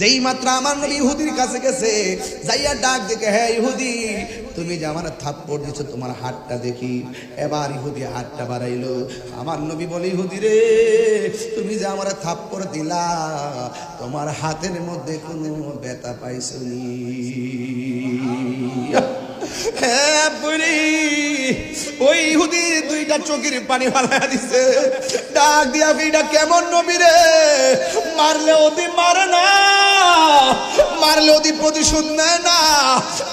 যেই মাত্র আমার নবী ইহুদির কাছে গেছে, যাইয়া ডাক দেখে হ্যাঁ ইহুদি, তুমি যে আমার থাপ্পড় দিচ্ছ তোমার হাতটা দেখি। এবার ইহুদি হাতটা বাড়াইলো। আমার নবী বলে, ইহুদি রে, তুমি যে আমার থাপ্পড় দিলা, তোমার হাতের মধ্যে কোনো ব্যথা পাইছনি হ্যাঁ ওই ইহুদি দুইটা চোখের পানি ফালাইয়া দিছে। ডাক দিয়া কেমন নবী রে, মারলে ওদি মারে না? মারলে ওদি প্রতিশোধ নেয় না।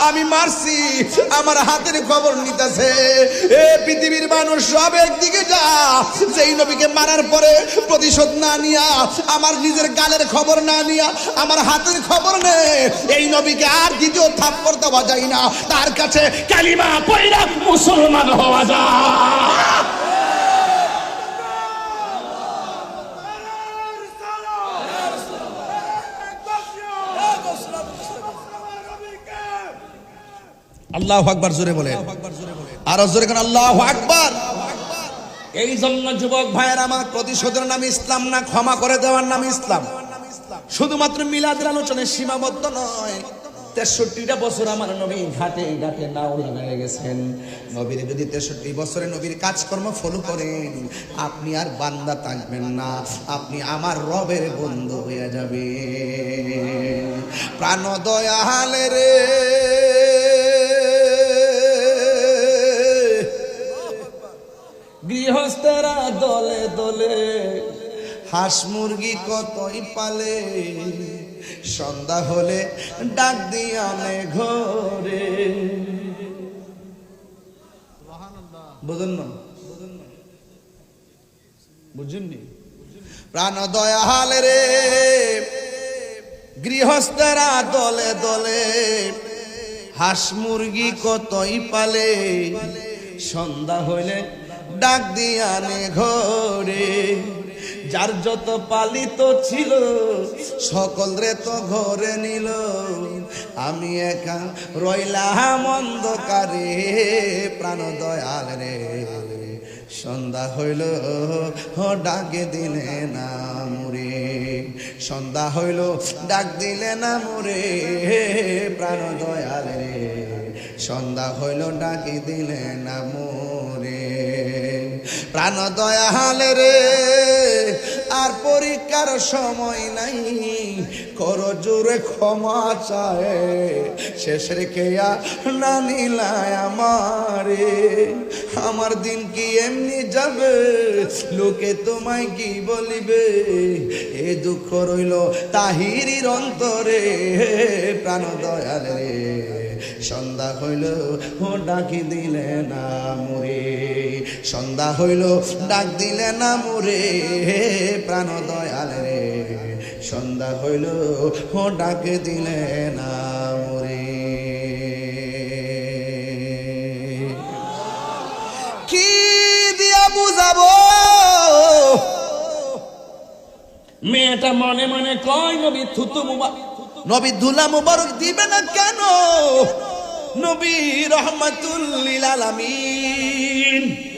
আমি মারছি, আমার হাতের খবর নিতেছে। এ পৃথিবীর মানুষ সব একদিকে যা, যেই নবীকে মারার পরে প্রতিশোধ না নিয়া, আমার নিজের গালের খবর না নিয়া, আমার হাতের খবর নে। এই নবীকে আর দ্বিতীয় থাপ্পড় দেওয়া যায় না। তার কাছে কালিমা পয়রা মুসলমান হওয়া যায়। আল্লাহ আকবার জোরে বলে আরও জোরে আল্লাহ আকবার। এই জন্য যুবক ভাইয়ের আমার প্রতিশোধের নাম ইসলাম না, ক্ষমা করে দেওয়ার নাম ইসলাম। শুধুমাত্র মিলাদের আলোচনায় সীমাবদ্ধ নয়, তেষট্টিটা বছর আমার নবী ঘাটে ঘাটে গেছেন। যদি তেষট্টি বছরে নবীর কাজকর্ম ফলো করেন, আপনি আর বান্দা থাকবেন না, আপনি আমার রবের বন্ধু হয়ে যাবে প্রাণ রে গৃহস্থরা দলে দলে হাঁস মুরগি কতই পালে? সন্ধ্যা হলে ডাক দিয়ে আনে ঘরে। বুঝুন না? বুঝুননি? প্রাণ দয়াল রে গৃহস্থরা দলে দলে হাঁস মুরগি কতই পালে? সন্ধ্যা হইলে ডাক দিয়ানে ঘরে, যার যত পালিত ছিল, সকল রে তো ঘরে নিল। আমি একা রইলাম অন্ধকারে, প্রাণ দয়াল রে। সন্ধ্যা হইল ডাকে দিলে না মুরে সন্ধ্যা হইল, ডাক দিলে না মুরে প্রাণ দয়াল রে। সন্ধ্যা হইল, ডাকি দিলে না মোরে প্রাণ দয়া দয়াল রে, আর পরীক্ষার সময় নাই। কর জোরে ক্ষমা চায়, শেষ রেখে না নিলায় আমারে। আমার দিন কি এমনি যাবে? লোকে তোমায় কি বলিবে? এ দুঃখ রইল তাহিরির অন্তরে, প্রাণ দয়াল রে। সন্ধ্যা হইল ও ডাকি দিলে না মুরে। সন্ধ্যা হইল ডাক দিলে না মুরে প্রাণ দয়াল রে। সন্ধ্যা হইল ও ডাক দিলে না মুরে। কি দিয়া বুঝাবো? মেয়েটা মনে মনে কয় নবী থুতু মুবা নবী ধুলা মুবারক দিবে না কেন? নবী রহমতুল্লিল আলামিন